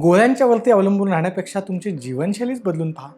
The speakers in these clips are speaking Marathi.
गोळ्यांच्या वरती अवलंबून राहण्यापेक्षा तुमची जीवनशैलीच बदलून पहा.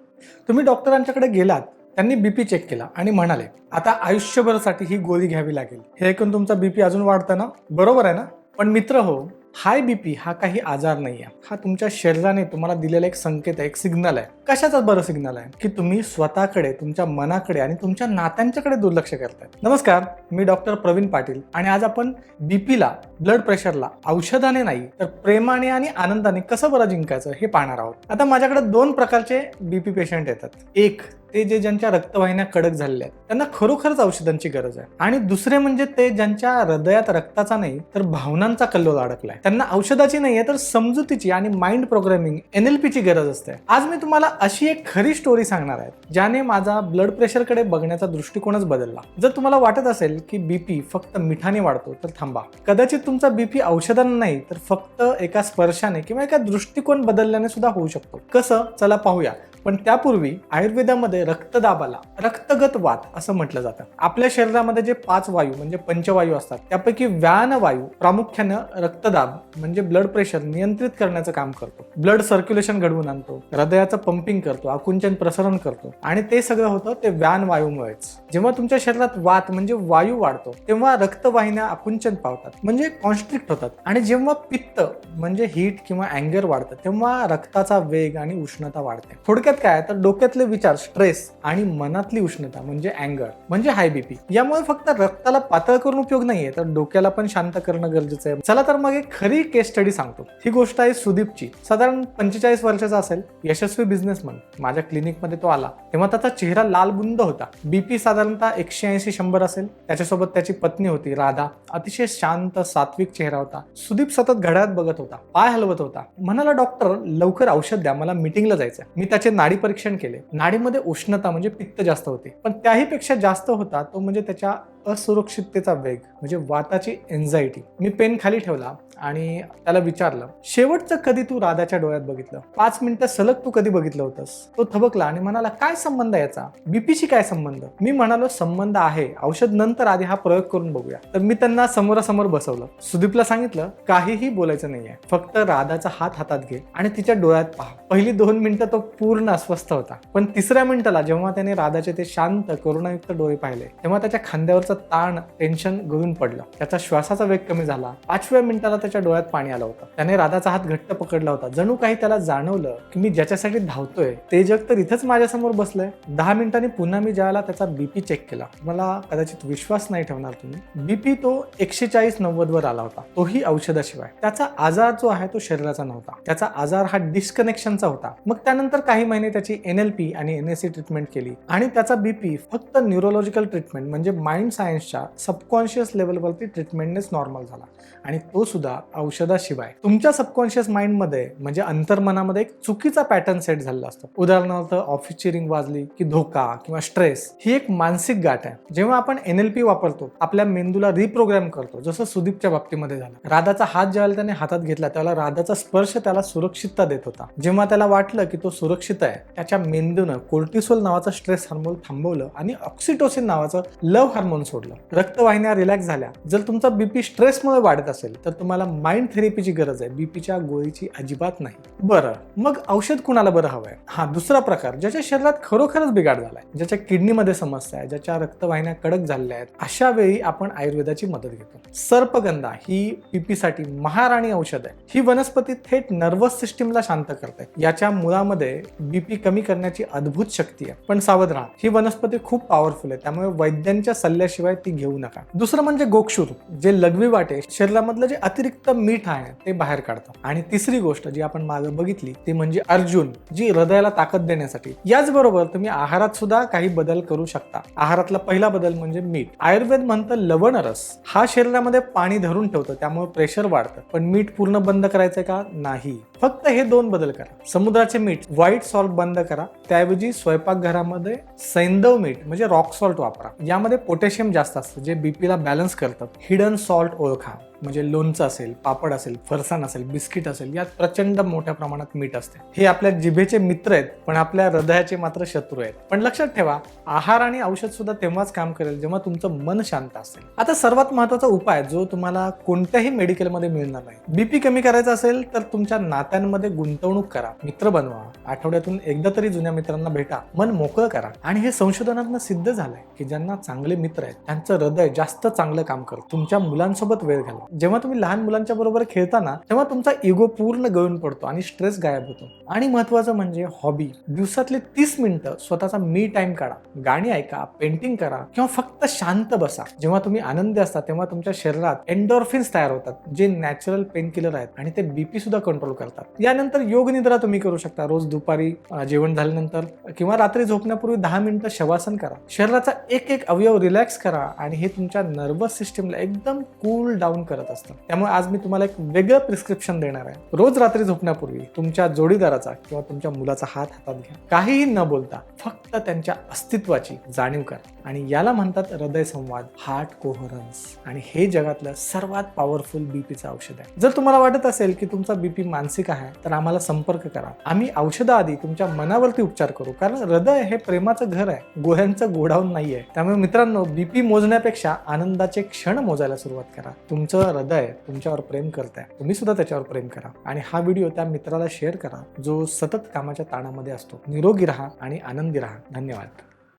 तुम्ही डॉक्टरांच्याकडे गेलात त्यांनी बीपी चेक केला आणि म्हणाले आता आयुष्यभरासाठी ही गोळी घ्यावी लागेल. हे ऐकून तुमचा बीपी अजून वाढतं ना? बरोबर आहे ना? पण मित्र हो हाय बीपी हा काही आजार नाही आहे हा तुमच्या शरीराने तुम्हाला दिलेला एक संकेत आहे एक सिग्नल आहे. कशाचा बरं सिग्नल आहे? की तुम्ही स्वतःकडे तुमच्या मनाकडे आणि तुमच्या नात्यांच्याकडे दुर्लक्ष करताय नमस्कार मी डॉक्टर प्रवीण पाटील आणि आज आपण बीपीला ब्लड प्रेशरला औषधाने नाही तर प्रेमाने आणि आनंदाने कसं बरं जिंकायचं हे पाहणार आहोत. आता माझ्याकडे दोन प्रकारचे बीपी पेशंट येतात. एक ते जे ज्यांच्या रक्तवाहिन्या कडक झालेल्या आहेत त्यांना खरोखरच औषधांची गरज आहे. आणि दुसरे म्हणजे ते ज्यांच्या हृदयात रक्ताचा नाही तर भावनांचा कल्लोल अडकलाय. त्यांना औषधाची नाहीये तर समजुतीची आणि माइंड प्रोग्रामिंग एनएलपीची गरज असते. आज मी तुम्हाला अशी एक खरी स्टोरी सांगणार आहे ज्याने माझा ब्लड प्रेशरकडे बघण्याचा दृष्टिकोनच बदलला. जर तुम्हाला वाटत असेल की बीपी फक्त मिठाने वाढतो तर थांबा. कदाचित तुमचा बीपी औषधांना नाही तर फक्त एका स्पर्शाने किंवा एका दृष्टिकोन बदलल्याने सुद्धा होऊ शकतो. कसं? चला पाहूया. पण त्यापूर्वी आयुर्वेदामध्ये रक्तदाबाला रक्तगत वात असं म्हटलं जातं. आपल्या शरीरामध्ये जे पाच वायू म्हणजे पंचवायू असतात त्यापैकी व्यान वायू प्रामुख्यानं रक्तदाब म्हणजे ब्लड प्रेशर नियंत्रित करण्याचं काम करतो. ब्लड सर्क्युलेशन घडवून आणतो हृदयाचं पंपिंग करतो आकुंचन प्रसरण करतो आणि ते सगळं होतं ते व्यान वायूमुळेच. जेव्हा तुमच्या शरीरात वात म्हणजे वायू वाढतो तेव्हा रक्तवाहिन्या आकुंचन पावतात म्हणजे कॉन्स्ट्रिक्ट होतात. आणि जेव्हा पित्त म्हणजे हीट किंवा अँगर वाढतं तेव्हा रक्ताचा वेग आणि उष्णता वाढते. थोडक्यात काय तर डोक्यातले विचार स्ट्रेस आणि मनातली उष्णता म्हणजे अँगर म्हणजे हाय बीपी यामुळे फक्त रक्ताला पातळ करून उपयोग नाहीये तर डोक्याला पण शांत करणं गरजेचं आहे. चला तर मग एक खरी केस स्टडी सांगतो. ही गोष्ट आहे सुदीपची. साधारण पंचेचाळीस वर्षाचा असेल. यशस्वी बिझनेसमन माझ्या क्लिनिकमध्ये तो आला. तेव्हा त्याचा चेहरा लालबुंद होता. बीपी साधारणतः एकशे ऐंशी शंभर असेल. त्याच्यासोबत त्याची पत्नी होती राधा. अतिशय शांत सात्विक चेहरा होता. सुदीप सतत घड्याळात बघत होता. पाय हलवत होता. म्हणाला डॉक्टर लवकर औषध द्या. मला मिटिंगला जायचं मी त्याचे नाडी परीक्षण केले. नाडीमध्ये उष्णता म्हणजे पित्त जास्त होते. पण त्याही पेक्षा जास्त होता तो म्हणजे त्याच्या असुरक्षिततेचा वेग म्हणजे वाताची एन्झायटी मी पेन खाली ठेवला आणि त्याला विचारलं शेवटचं कधी तू राधाच्या डोळ्यात बघितलं? पाच मिनिटं सलग तू कधी बघितलं होतंस? तो थबकला आणि म्हणाला काय संबंध आहे याचा? बीपीशी काय संबंध? मी म्हणालो संबंध आहे. औषध नंतर आधी हा प्रयोग करून बघूया. तर मी त्यांना समोरासमोर बसवलं. सुदीपला सांगितलं काहीही बोलायचं नाहीये. फक्त राधाचा हात हातात घे आणि तिच्या डोळ्यात पहा. पहिली दोन मिनिटं तो पूर्ण अस्वस्थ होता. पण तिसऱ्या मिनिटाला जेव्हा त्याने राधाचे ते शांत करुणायुक्त डोळे पाहिले तेव्हा त्याच्या खांद्यावरचा ताण टेन्शन गळून पडलं. त्याचा श्वासाचा वेग कमी झाला. पाचव्या मिनिटाला त्याच्या डोळ्यात पाणी आलं होतं. त्याने राधाचा हात घट्ट पकडला होता. जणू काही त्याला जाणवलं की मी ज्याच्यासाठी धावतोय ते जग तर इथंच माझ्यासमोर बसलंय. दहा मिनिटांनी पुन्हा मी ज्याला त्याचा बीपी चेक केला मला कदाचित विश्वास नाही ठेवणार तुम्ही. बीपी तो एकशे चाळीस नव्वद वर आला होता. तोही औषधाशिवाय. त्याचा आजार जो आहे तो शरीराचा नव्हता. त्याचा आजार हा डिस्कनेक्शनचा होता. मग त्यानंतर काही महिने त्याची एनएलपी आणि एनएससी ट्रीटमेंट केली. आणि त्याचा बीपी फक्त न्यूरोलॉजिकल ट्रीटमेंट म्हणजे माइंड सायन्सच्या सबकॉन्शियस लेवलवरती ट्रीटमेंटनेच नॉर्मल झाला. आणि तो सुद्धा औषधाशिवाय. तुमच्या सबकॉन्शियस माइंडमध्ये म्हणजे अंतर्मनामध्ये एक चुकीचा पॅटर्न सेट झालेला असतो. उदाहरणार्थ ऑफिसची रिंग वाजली की धोका किंवा स्ट्रेस ही एक मानसिक गाठ आहे. जेव्हा आपण एनएलपी वापरतो आपल्या मेंदूला रिप्रोग्राम करतो जसं सुदीपच्या बाबतीमध्ये झालं. राधाचा हात ज्यावेळेला त्याने हातात घेतला त्याला राधाचा स्पर्श त्याला सुरक्षितता देत होता. जेव्हा त्याला वाटलं की तो सुरक्षित आहे त्याच्या मेंदूनं कोर्टिसोल नावाचं स्ट्रेस हार्मोन थांबवलं आणि ऑक्सिटोसिन नावाचं लव्ह हार्मोन सोडलं. रक्तवाहिन्या रिलॅक्स झाल्या. जर तुमचा बीपी स्ट्रेसमुळे वाढत असेल तर तुम्हाला माइंड थेरपीची गरज आहे. बीपीच्या गोळीची अजिबात नाही. बरं मग औषध कुणाला बरं हवंय? हा दुसरा प्रकार ज्याच्या शरीरात खरोखरच बिघाड झालाय ज्याच्या किडनीमध्ये समस्या आहे ज्याच्या रक्तवाहिन्या कडक झालेल्या आहेत अशा वेळी आपण आयुर्वेदाची मदत घेतो. सर्पगंधा ही बीपी साठी महाराणी औषध आहे. ही वनस्पती थेट नर्वस सिस्टीमला शांत करते. याच्या मुळामध्ये बीपी कमी करण्याची अद्भुत शक्ती आहे. पण सावध राहा. ही वनस्पती खूप पॉवरफुल आहे. त्यामुळे वैद्यांच्या त्याशिवाय ती घेऊ नका. दुसरं म्हणजे गोक्षूर जे लघवी वाटे शरीरामधलं जे अतिरिक्त मीठ आहे ते बाहेर काढतं. आणि तिसरी गोष्ट जी आपण मागे बघितली ती म्हणजे अर्जुन जी हृदयाला ताकद देण्यासाठी. याचबरोबर तुम्ही आहारात सुद्धा काही बदल करू शकता. आहारातला पहिला बदल म्हणजे मीठ. आयुर्वेद म्हणतं लवण रस. हा शरीरामध्ये पाणी धरून ठेवतं त्यामुळे प्रेशर वाढतं. पण मीठ पूर्ण बंद करायचंय का? नाही. फक्त हे दोन बदल करा. समुद्राचे मीठ व्हाईट सॉल्ट बंद करा. त्याऐवजी स्वयंपाकघरामध्ये सैंदव मीठ म्हणजे रॉक सॉल्ट वापरा. यामध्ये पोटॅशियम जास्त असतं जे बीपीला बॅलन्स करतं. हिडन सॉल्ट ओळखा. म्हणजे लोणचं असेल पापड असेल फरसाण असेल बिस्किट असेल यात प्रचंड मोठ्या प्रमाणात मीठ असते. हे आपल्या जिभेचे मित्र आहेत पण आपल्या हृदयाचे मात्र शत्रू आहेत. पण लक्षात ठेवा आहार आणि औषध सुद्धा तेव्हाच काम करेल जेव्हा तुमचं मन शांत असेल. आता सर्वात महत्त्वाचा उपाय जो तुम्हाला कोणत्याही मेडिकलमध्ये मिळणार नाही. बीपी कमी करायचा असेल तर तुमच्या नात्यांमध्ये गुंतवणूक करा. मित्र बनवा. आठवड्यातून एकदा तरी जुन्या मित्रांना भेटा. मन मोकळं करा. आणि हे संशोधनातनं सिद्ध झालंय की ज्यांना चांगले मित्र आहेत त्यांचं हृदय जास्त चांगलं काम करत. तुमच्या मुलांसोबत वेळ घालवा. जेव्हा तुम्ही लहान मुलांच्या बरोबर खेळताना तेव्हा तुमचा इगो पूर्ण गळून पडतो आणि स्ट्रेस गायब होतो. आणि महत्वाचं म्हणजे हॉबी दिवसातले तीस मिनिटं स्वतःचा मी टाइम काढा. गाणी ऐका पेंटिंग करा किंवा फक्त शांत बसा. जेव्हा तुम्ही आनंदी असता तेव्हा तुमच्या शरीरात एन्डॉर्फिन्स तयार होतात जे नॅचरल पेन किलर आहेत आणि ते बीपी सुद्धा कंट्रोल करतात. यानंतर योग निद्रा तुम्ही करू शकता. रोज दुपारी जेवण झाल्यानंतर किंवा रात्री झोपण्यापूर्वी दहा मिनिटं शवासन करा. शरीराचा एक एक अवयव रिलॅक्स करा आणि हे तुमच्या नर्वस सिस्टीमला एकदम कूल डाऊन करा करत असतं. त्यामुळे आज मी तुम्हाला एक वेगळं प्रिस्क्रिप्शन देणार आहे. रोज रात्री झोपण्यापूर्वी तुमच्या जोडीदाराचा किंवा तुमच्या मुलाचा हात हातात घ्या. काहीही न बोलता फक्त त्यांच्या अस्तित्वाची जाणीव करा. आणि याला म्हणतात हृदय संवाद हार्ट कोहरन्स आणि हे जगातलं सर्वात पॉवरफुल बीपीचं औषध आहे. जर तुम्हाला वाटत असेल की तुमचा बीपी मानसिक आहे तर आम्हाला संपर्क करा. आम्ही औषधाआधी तुमच्या मनावरती उपचार करू. कारण हृदय हे प्रेमाचं घर आहे. गोह्यांचं गोडाऊन नाहीये. त्यामुळे मित्रांनो बीपी मोजण्यापेक्षा आनंदाचे क्षण मोजायला सुरुवात करा. तुमचं तुमचं हृदय तुमच्यावर प्रेम करत आहे तुम्ही सुद्धा त्याच्यावर प्रेम करा. आणि हा व्हिडिओ त्या मित्राला शेअर करा जो सतत कामाच्या ताणामध्ये असतो. निरोगी राहा आणि आनंदी राहा. धन्यवाद.